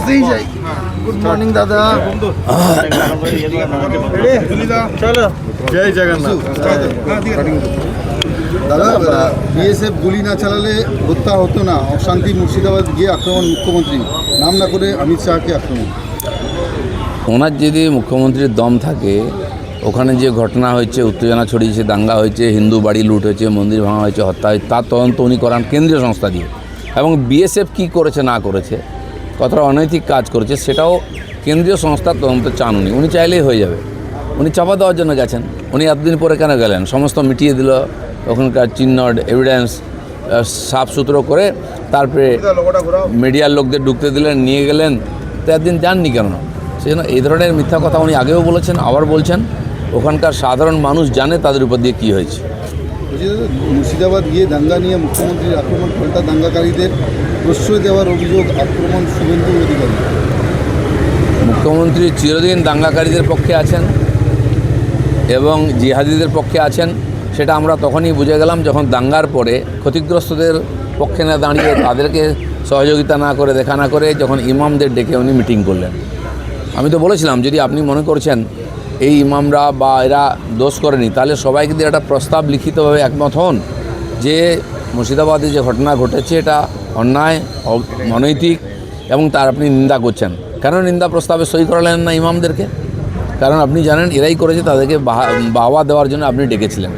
বসেই যাই। Good morning দাদা। জয় জগন্নাথ। দাদা বিএসএফ গুলি না চালালে হত্যা হতো না। অশান্তি মুর্শিদাবাদ গিয়ে আক্রমণ মুখ্যমন্ত্রী। নাম না করে অমিত শাহকে আক্রমণ। ওনার যদি মুখ্যমন্ত্রীর দম থাকে ওখানে যে ঘটনা হয়েছে উত্তেজনা ছড়িয়েছে দাঙ্গা হয়েছে হিন্দু বাড়ি লুট হয়েছে মন্দির ভাঙা হয়েছে হত্যা হয়েছে তার তদন্ত উনি করান কেন্দ্রীয় সংস্থা দিয়ে। এবং বিএসএফ কী করেছে না করেছে কতটা অনৈতিক কাজ করেছে সেটাও কেন্দ্রীয় সংস্থার তদন্ত চান উনি উনি চাইলেই হয়ে যাবে। উনি চাপা দেওয়ার জন্য গেছেন। উনি এতদিন পরে কেন গেলেন? সমস্ত মিটিয়ে দিল, ওখানকার চিহ্ন এভিডেন্স সাফ সুতরো করে তারপরে মিডিয়ার লোকদের ঢুকতে দিলেন, নিয়ে গেলেন। তো একদিন যাননি কেন? সেই জন্য এই ধরনের মিথ্যা কথা উনি আগেও বলেছেন, আবার বলছেন। ওখানকার সাধারণ মানুষ জানে তাদের উপর দিয়ে কী হয়েছে। মুর্শিদাবাদ গিয়ে দাঙ্গা নিয়ে মুখ্যমন্ত্রীর আক্রমণ, পাল্টা দাঙ্গাকারীদের প্রশ্রয় দেওয়ার অভিযোগ, আক্রমণ শুভেন্দু অধিকারী। মুখ্যমন্ত্রী চিরদিন দাঙ্গাকারীদের পক্ষে আছেন এবং জিহাদিদের পক্ষে আছেন, সেটা আমরা তখনই বুঝে গেলাম যখন দাঙ্গার পরে ক্ষতিগ্রস্তদের পক্ষে না দাঁড়িয়ে তাদেরকে সহযোগিতা না করে, দেখা না করে, যখন ইমামদের ডেকে উনি মিটিং করলেন। আমি তো বলেছিলাম, যদি আপনি মনে করছেন এই ইমামরা বা এরা দোষ করেনি। তাহলে সবাইকে দিয়ে একটা প্রস্তাব লিখিতভাবে একমত হন যে মুর্শিদাবাদে যে ঘটনা ঘটেছে, এটা অন্যায় অনৈতিক এবং তার আপনি নিন্দা করছেন। কেন নিন্দা প্রস্তাবে সই করালেন না ইমামদেরকে? কারণ আপনি জানেন, এরাই করেছে, তাদেরকে বাহা- দেওয়ার জন্য আপনি ডেকেছিলেন।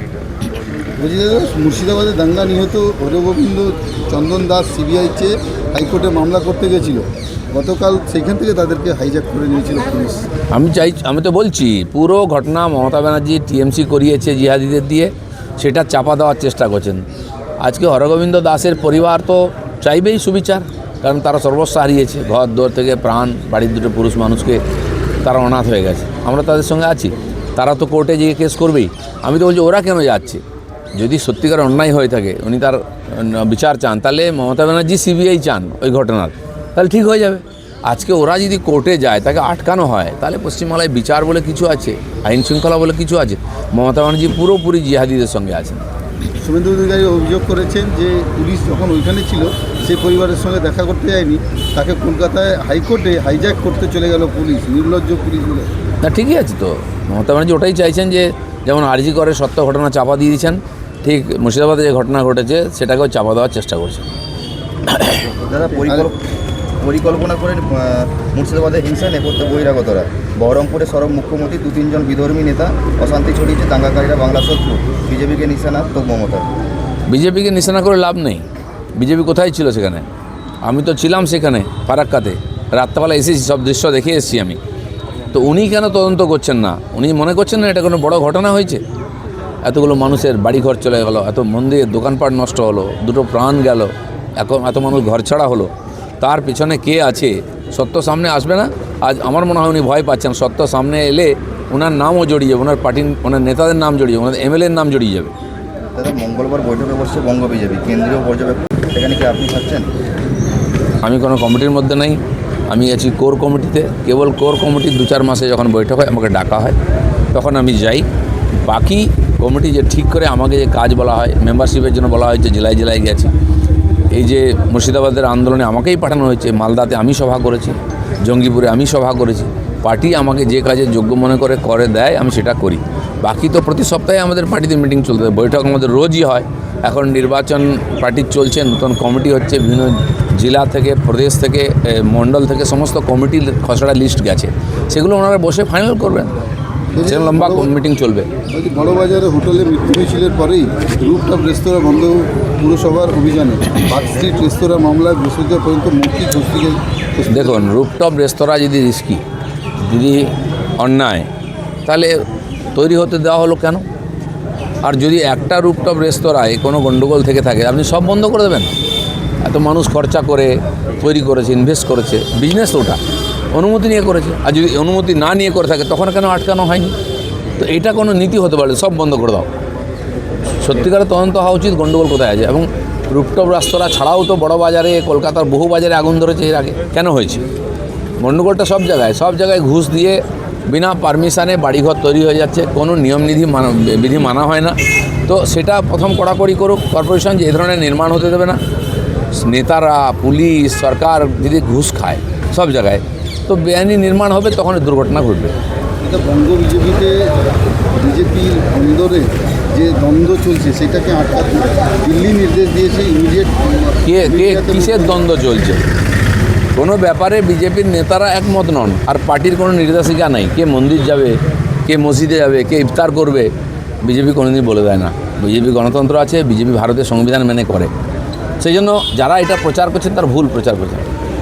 মুর্শিদাবাদে দাঙ্গা নিহত হরগোবিন্দ চন্দন দাস সিবিআই চেয়ে হাইকোর্টে মামলা করতে গেছিল। গতকাল সেখান থেকে তাদেরকে হাইজ্যাক করে নিয়েছিল পুলিশ। আমি চাই, আমি তো বলছি, পুরো ঘটনা মমতা ব্যানার্জি টিএমসি করিয়েছে জিহাদিদের দিয়ে, সেটা চাপা দেওয়ার চেষ্টা করছেন। আজকে হরগোবিন্দ দাসের পরিবার তো চাইবেই সুবিচার, কারণ তারা সর্বস্ব হারিয়েছে। ঘর দোর থেকে প্রাণ, বাড়ির দুটো পুরুষ মানুষকে তারা অনাথ হয়ে গেছে। আমরা তাদের সঙ্গে আছি। তারা তো কোর্টে গিয়ে কেস করবেই। আমি তো বলছি, ওরা কেন যাচ্ছে? যদি সত্যিকার অন্যায় হয়ে থাকে, উনি তার বিচার চান, তাহলে মমতা ব্যানার্জি সিবিআই চান ওই ঘটনার। তাহলে ঠিক হয়ে যাবে। আজকে ওরা যদি কোর্টে যায় তাকে আটকানো হয় তাহলে পশ্চিমবাংলায় বিচার বলে কিছু আছে আইন শৃঙ্খলা বলে কিছু আছে? মমতা ব্যানার্জি পুরোপুরি জিহাদিদের সঙ্গে আছেন। শুভেন্দু অধিকারী অভিযোগ করেছেন যে পুলিশ যখন ওইখানে ছিল সে পরিবারের সঙ্গে দেখা করতে যায়নি। তাকে কলকাতায় হাইকোর্টে হাইজ্যাক করতে চলে গেল পুলিশ নির্লজ্জ পুলিশ বলে। না ঠিকই আছে তো। মমতা ব্যানার্জি ওটাই চাইছেন যে যেমন আরজি করে সত্য ঘটনা চাপা দিয়ে দিয়েছেন ঠিক মুর্শিদাবাদে যে ঘটনা ঘটেছে সেটাকেও চাপা দেওয়ার চেষ্টা করছেন। দাদা পরিকল্পনা করে মুর্শিদাবাদে হিংসা নেপথ্যে বহিরাগতরা। বহরমপুরে সরব মুখ্যমন্ত্রী দু তিনজন বিধর্মী নেতা, অশান্তি ছড়িয়েছে দাঙ্গাকারীরা, বাংলা শত্রু, বিজেপিকে নিশানা তো মমতা। বিজেপিকে নিশানা করে লাভ নেই। বিজেপি কোথায় ছিল সেখানে? আমি তো ছিলাম সেখানে ফারাক্কাতে রাত্রেবেলা এসেছি, সব দৃশ্য দেখে এসেছি আমি। তো উনি কেন তদন্ত করছেন না? উনি মনে করছেন না এটা কোনো বড় ঘটনা হয়েছে? এতগুলো মানুষের বাড়িঘর চলে গেল, এত মন্দিরের দোকানপাট নষ্ট হলো, দুটো প্রাণ গেল, এখন এত মানুষ ঘর ছাড়া হলো। তার পিছনে কে আছে? সত্য সামনে আসবে না? আজ আমার মনে হয় উনি ভয় পাচ্ছেন। সত্য সামনে এলে ওনার নামও জড়িয়ে যাবে ওনার পার্টির ওনার নেতাদের নাম জড়িয়ে যাবে ওনার এমএলএর নাম জড়িয়ে যাবে। দাদা মঙ্গলবার বৈঠকে বসছে বঙ্গ বিজেপি। কেন্দ্রীয় পর্যবেক্ষক সেখানে কি আপনি থাকছেন? আমি কোনো কমিটির মধ্যে নেই। আমি আছি কোর কমিটিতে। কেবল কোর কমিটির দু চার মাসে যখন বৈঠক হয় আমাকে ডাকা হয়। তখন আমি যাই। বাকি কমিটি যে ঠিক করে আমাকে যে কাজ বলা হয় মেম্বারশিপের জন্য বলা হয় যে জেলায় জেলায় গেছি। এই যে মুর্শিদাবাদের আন্দোলনে আমাকেই পাঠানো হয়েছে মালদাতে আমি সভা করেছি জঙ্গিপুরে আমি সভা করেছি পার্টি আমাকে যে কাজে যোগ্য মনে করে করে দেয় আমি সেটা করি। বাকি তো প্রতি সপ্তাহে আমাদের পার্টিতে মিটিং চলতে। বৈঠক আমাদের রোজই হয়। এখন নির্বাচন পার্টির চলছে নতুন কমিটি হচ্ছে বিভিন্ন জেলা থেকে প্রদেশ থেকে মণ্ডল থেকে সমস্ত কমিটির খসড়া লিস্ট গেছে। সেগুলো ওনারা বসে ফাইনাল করবেন। সেরকম লম্বা মিটিং চলবে। বড়বাজারে হোটেলে মিছিলের পরেই রুপটপ রেস্তোরাঁ বন্ধ পুরসভার অভিযানে পার্ক স্ট্রিট রেস্তোরাঁ মামলায় বৃহস্পতিবার পর্যন্ত মৌখিক হস্তিকে দেখুন রুপটপ রেস্তোরাঁ যদি রিস্কি, যদি অন্যায়, তাহলে তৈরি হতে দেওয়া হলো কেন? আর যদি একটা রুপটপ রেস্তোরাঁয় কোনো গণ্ডগোল থেকে থাকে, আপনি সব বন্ধ করে দেবেন? এত মানুষ খরচা করে, তৈরি করেছে ইনভেস্ট করেছে বিজনেস ওটা। অনুমতি নিয়ে করেছে। আর যদি অনুমতি না নিয়ে করে থাকে, তখন কেন আটকানো হয়নি? তো এটা কোনো নীতি হতে পারে সব বন্ধ করে দাও। সত্যিকারের তদন্ত হওয়া উচিত গণ্ডগোল কোথায় আছে? এবং রুপটপ রেস্তোরাঁ ছাড়াও তো বড় বাজারে, কলকাতার বহু বাজারে আগুন ধরেছে এর আগে। কেন হয়েছে? গণ্ডগোলটা সব জায়গায় সব জায়গায় ঘুষ দিয়ে বিনা পারমিশনে বাড়িঘর তৈরি হয়ে যাচ্ছে, কোনো নিয়মনিধি মানা, বিধি মানা হয় না। তো সেটা প্রথম কড়াকড়ি করুক, কর্পোরেশন যে ধরনের নির্মাণ হতে দেবে না। নেতারা, পুলিশ, সরকার যদি ঘুষ খায়, সব জায়গায়। তো বেআইনি নির্মাণ হবে তখন দুর্ঘটনা ঘটবে। বঙ্গ বিজেপিতে বিজেপির অন্দরে যে দ্বন্দ্ব চলছে সেটাকে আটকাতে দিল্লি নির্দেশ দিয়েছে ইমিডিয়েট কে কে কিসের দ্বন্দ্ব চলছে? কোনো ব্যাপারে বিজেপির নেতারা একমত নন আর পার্টির কোনো নির্দেশিকা নাই। কে মন্দির যাবে কে মসজিদে যাবে কে ইফতার করবে বিজেপি কোনোদিন বলে দেয় না। বিজেপি গণতন্ত্র আছে বিজেপি ভারতের সংবিধান মেনে করে। সেই জন্য যারা এটা প্রচার করছে তার ভুল প্রচার করছে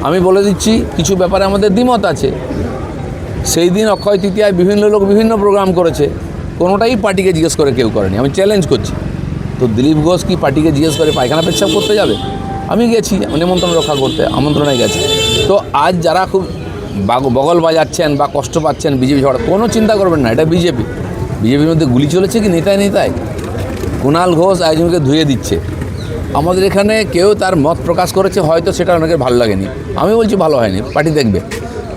আমি বলে দিচ্ছি কিছু ব্যাপারে আমাদের দ্বিমত আছে। সেই দিন অক্ষয় তৃতীয়ায় বিভিন্ন লোক বিভিন্ন প্রোগ্রাম করেছে। কোনোটাই পার্টিকে জিজ্ঞেস করে কেউ করেনি। আমি চ্যালেঞ্জ করছি। তো দিলীপ ঘোষ কি পার্টিকে জিজ্ঞেস করে পায়খানা পেশাব করতে যাবে? আমি গেছি, নিমন্ত্রণ রক্ষা করতে, আমন্ত্রণে গেছি। তো আজ যারা খুব বাগ- বগল বাজাচ্ছেন বা কষ্ট পাচ্ছেন বিজেপি ঝড় কোনো চিন্তা করবেন না, এটা বিজেপি। বিজেপির মধ্যে গুলি চলেছে কি নেতায় নেতায়? কুণাল ঘোষ একজনকে ধুয়ে দিচ্ছে। আমাদের এখানে কেউ তার মত প্রকাশ করেছে, হয়তো সেটা অনেকের ভালো লাগেনি। আমি বলছি ভালো হয়নি, পার্টি দেখবে।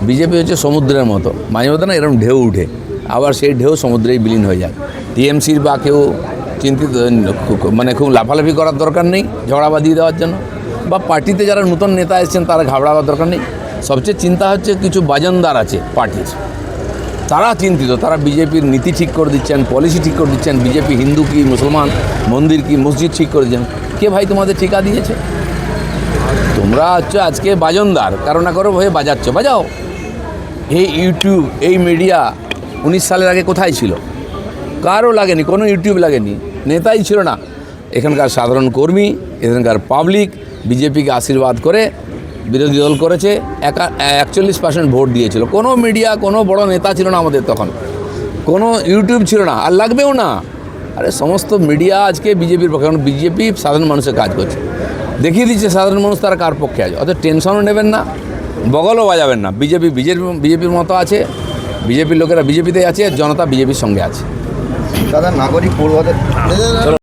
বিজেপি হচ্ছে সমুদ্রের মতো। মাঝে মধ্যে না এরকম ঢেউ উঠে। আবার সেই ঢেউ সমুদ্রেই বিলীন হয়ে যায়। টিএমসির বা কেউ চিন্তিত মানে খুব লাফালাফি করার দরকার নেই ঝগড়াবাদি দেওয়ার জন্য। বা পার্টিতে যারা নতুন নেতা এসেছেন তারা ঘাবড়াবার দরকার নেই। সবচেয়ে চিন্তা হচ্ছে কিছু বাজনদার আছে পার্টির। তারা চিন্তিত, তারা বিজেপির নীতি ঠিক করে দিচ্ছেন, পলিসি ঠিক করে দিচ্ছেন, বিজেপি হিন্দু কি মুসলমান, মন্দির কি মসজিদ ঠিক করে দিচ্ছেন। কে ভাই তোমাদের ঠিকা দিয়েছে? তোমরা হচ্ছে আজকে বাজনদার, কারও না করো হয়ে বাজাচ্ছ। বাজাও। এই ইউটিউব এই মিডিয়া উনিশ সালের আগে কোথায় ছিল? কারও লাগেনি, কোনো ইউটিউব লাগেনি, নেতাই ছিল না। এখানকার সাধারণ কর্মী, এখানকার পাবলিক বিজেপিকে আশীর্বাদ করে বিরোধী দল করেছে, একা, একচল্লিশ পার্সেন্ট ভোট দিয়েছিল। কোনো মিডিয়া কোনো বড় নেতা ছিল না আমাদের তখন। কোনো ইউটিউব ছিল না, আর লাগবেও না। আরে সমস্ত মিডিয়া আজকে বিজেপির পক্ষে, কারণ বিজেপি সাধারণ মানুষের কাজ করছে। দেখিয়ে দিচ্ছে সাধারণ মানুষ তারা কার পক্ষে আছে। অত টেনশনও নেবেন না, বগলও বাজাবেন না। বিজেপি বিজেপি, বিজেপির মতো আছে। বিজেপির লোকেরা বিজেপিতে আছে আর জনতা বিজেপির সঙ্গে আছে। দাদা নাগরিক পড়ুয়াদের